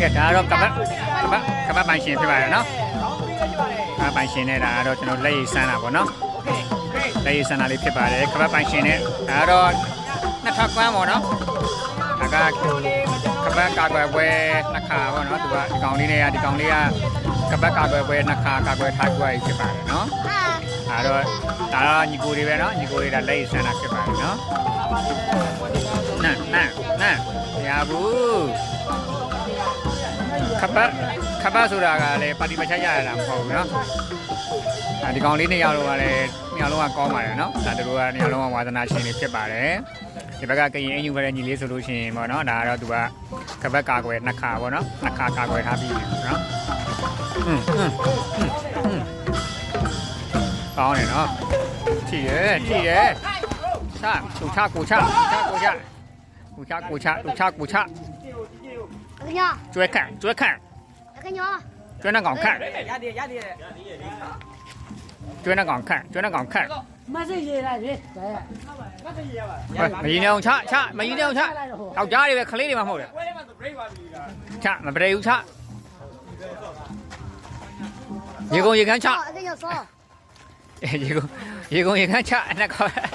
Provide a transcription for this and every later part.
ကဲဒါကတော့ကပတ်ကပတ်ကပတ်ပိုင်ရှင်ဖြစ်ပါတယ်နော်ကပတ်ပိုင်ရှင်နဲ့ဒါကတော့ကျွန်တော်လက်ရည်ဆန်းတာပေါ့နော်လက်ရည်ဆန်းတာလေးဖြစ်ပါတယ်ကပတ်ပိုင်ရှင်နဲ့ဒါကတော့နှစ်ထပ်ကွမ်းပေါ့နော်ဒါကကပတ်ကာကွယ်ပွဲနှစ်ခါပေါ့နော်သူကဒီကောင်လေးနဲ့ဒီကောင်လေးကကပတ်ကာကွယ်ပွဲနှစ်ခါကာကွယ်ထားကြရဖြစ်ပါတယ်နော်ဒါတော့ဒါတော့ညီကိုတွေပဲနော်ညီကိုတွေကလက်ရည်ဆန်းတာဖြစ်ပါတယ်နော်နန်းနန်းနန်းရဘူး ကပတ်ကပတ်ဆိုတာကလည်းပါတီမချရရတာမဟုတ်ဘူးနော်အဲဒီကောင်လေးနှစ်ယောက်လုံးကလည်းနှစ်ယောက်လုံးကကောင်းပါတယ်နော်ဒါတို့ကနှစ်ယောက်လုံးကဝါသနာရှင်တွေဖြစ်ပါတယ်ဒီဘက်ကကရင်အင်ယူဘရဲ့ညီလေးဆိုလို့ရှိရင်ပေါ့နော်ဒါကတော့သူကကပတ်ကာကွယ်နှစ်ခါပေါ့နော်နှစ်ခါကာကွယ်ထားပြီးပြီနော်อืมอืมอืมကောင်းတယ်နော်ထိရဲထိရဲချသူချကိုချချကိုချကိုချကိုချသူချကိုချ အကညော ကျွဲခန့်ကျွဲခ န့်အကညောကျွဲနှကောင်ခန့်ရတယ်ရတယ်ကျွဲနှကောင်ခန့်ကျွဲနှကောင်ခန့်မစစ်ရေးလိုက်လေဒါမရင်နေအောင်ချချမရင်နေအောင်ချယောက်ျားတွေပဲခလေးတွေမှမဟုတ်တယ်ပွဲထဲမှာ break ပါပြီလားချမပရေဘူးချရေကုန်ရေကန်းချအကညောစောရေကုန်ရေကုန်ရေကန်းချအနက်ခေါ်ဟဲ့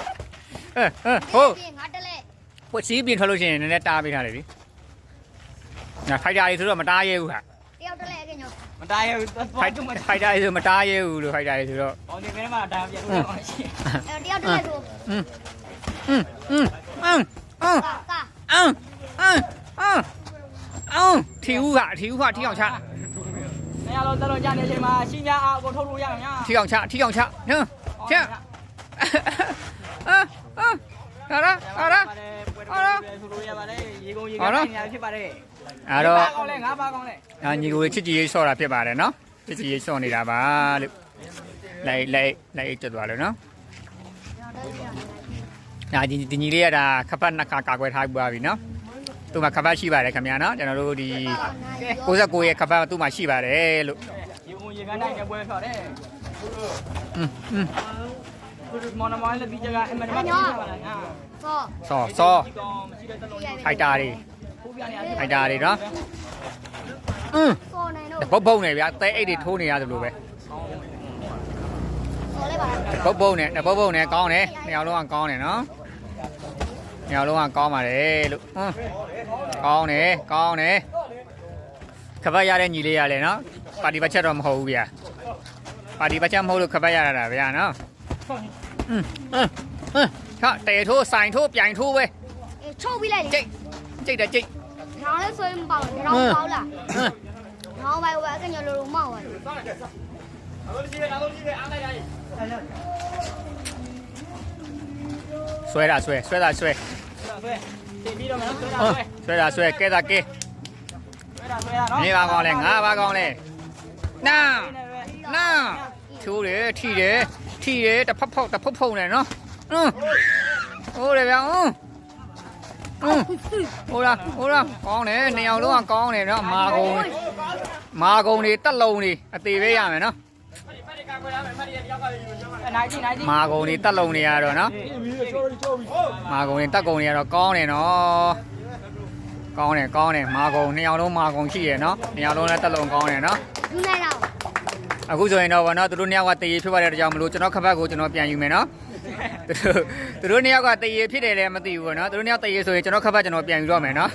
ဟိုးငါတလဲပွက်စီးပြင်ထွက်လို့ရှိရင်နည်းနည်းတားပေးထားတယ်လေ ငါဖိုက်တာတွေဆိုတော့မတားရဲဘူးဟာ တယောက်တလဲအကညော မတားရဘူး ဖိုက်ဖိုက်တာတွေဆိုမတားရဲဘူးလို့ဖိုက်တာတွေဆိုတော့ ဘောင်းဒီဘယ်မှာဒါပြလို့အောင်ရှိ အဲတယောက်တလဲဆို อืมอืมอืมอืมอืม ကာကာ အမ်အမ်အမ်အမ်ထီဦးကထီဦးကထီအောင်ချ နေရာလုံးတက်လို့ကြနေချိန်မှာရှင်းပြအောင်ကိုထုတ်လို့ရမှာညာ ထီအောင်ချထီအောင်ချဟမ်ချအာအာဟာရာဟာရာ ဆိုလို့ရပါတယ်ရေကုန်ရေကုန်နေရာဖြစ်ပါတယ် အဲ့တော့ ကောင်းလဲငါးပါကောင်းလဲ အာညီကိုချစ်ကြည်ရေးဆော့တာဖြစ်ပါတယ်နော်ချစ်ကြည်ရေးဆော့နေတာပါလို့လိုက်လိုက်လိုက်တက်သွားလို့နော်ဒါဒီဒီညီလေးကဒါခပတ်နှစ်ခါကာကွယ်ထားပြီးပါပြီနော်သူမှခပတ်ရှိပါတယ်ခင်ဗျာနော်ကျွန်တော်တို့ဒီ69ရဲ့ခပတ်သူ့မှာရှိပါတယ်လို့ ရေကုန်ရေကန်တိုင်းနဲ့ပွဲထွက်တယ် อืมอืม မော်နမော်လည်းဒီကြကအမှန်တမ်းပါလားညာ စော ဆော့ဆော့ ဒီကောင်မရှိတဲ့တလုံး ဖိုက်တာတွေ ဖိုးပြနေရ ဖိုက်တာတွေနော်อืม စောနိုင်တော့ ပုတ်ပုတ်နေဗျာတဲအိတ်တွေထိုးနေရတယ်လို့ပဲ စောလဲပါလား ပုတ်ပုတ်နေပုတ်ပုတ်နေကောင်းတယ်နှစ်ယောက်လုံးကကောင်းတယ်နော်နှစ်ယောက်လုံးကကောင်းပါတယ်လို့ဟွန်းကောင်းတယ်ကောင်းတယ်ခပတ်ရတဲ့ညီလေးရလဲနော်ပါတီဘတ်ချက်တော့မဟုတ်ဘူးဗျာပါတီဘတ်ချက်မဟုတ်လို့ခပတ်ရတာဗျာနော်อืมอืมอืมဟာတဲထိုးဆိုင်ထိုးပြိုင်ထိုးပဲ အေးချုပ်ပြီးလိုက်လေ ကြိတ်ကြိတ်တယ်ကြိတ် ထောင်းလဲဆိုရင်မပေါ့ထောင်းပေါလား ဟမ် ထောင်းပဲဝအကညောလိုလိုမောက်ပါ ဆွဲတာဆွဲဆွဲတာဆွဲ ဆွဲတင်ပြီးတော့မဆွဲတာ ဟမ် ဆွဲ ဆွဲတာဆွဲကဲတာကဲ ဆွဲတာဆွဲတာနော် နေပါကောင်းလဲငါပါကောင်းလဲနာနာချိုးတယ်ထိတယ်ထိတယ်တဖက်ဖောက်တဖက်ဖုံနဲ့နော်อืมဟုတ်တယ်ဗျာอืม อืมဟိုလားဟိုလားကောင်းတယ်နှစ်ယောက်လုံးကကောင်းတယ်နော်မာကုံမာကုံတွေတက်လုံးတွေအသေးပဲရမယ်နော်နိုင်ကြည့်နိုင်ကြည့်မာကုံတွေတက်လုံးတွေရတော့နော်မာကုံတွေတက်ကုံတွေရတော့ကောင်းတယ်နော်ကောင်းတယ်ကောင်းတယ်မာကုံနှစ်ယောက်လုံးမာကုံရှိရနော်နှစ်ယောက်လုံးလည်းတက်လုံးကောင်းတယ်နော်ယူနိုင်တော့အခုဆိုရင်တော့ဗောနော်သူတို့နှစ်ယောက်ကတည်ရဖြစ်သွားတဲ့ကြောင့်မလို့ကျွန်တော်ခပတ်ကိုကျွန်တော်ပြန်ယူမယ်နော် သူတို့သူတို့နှစ်ယောက်ကတည်ရဖြစ်တယ်လည်းမသိဘူးဗောနော်သူတို့နှစ်ယောက်တည်ရဆိုရင်ကျွန်တော်ခပတ်ကျွန်တော်ပြန်ယူတော့မယ်နော်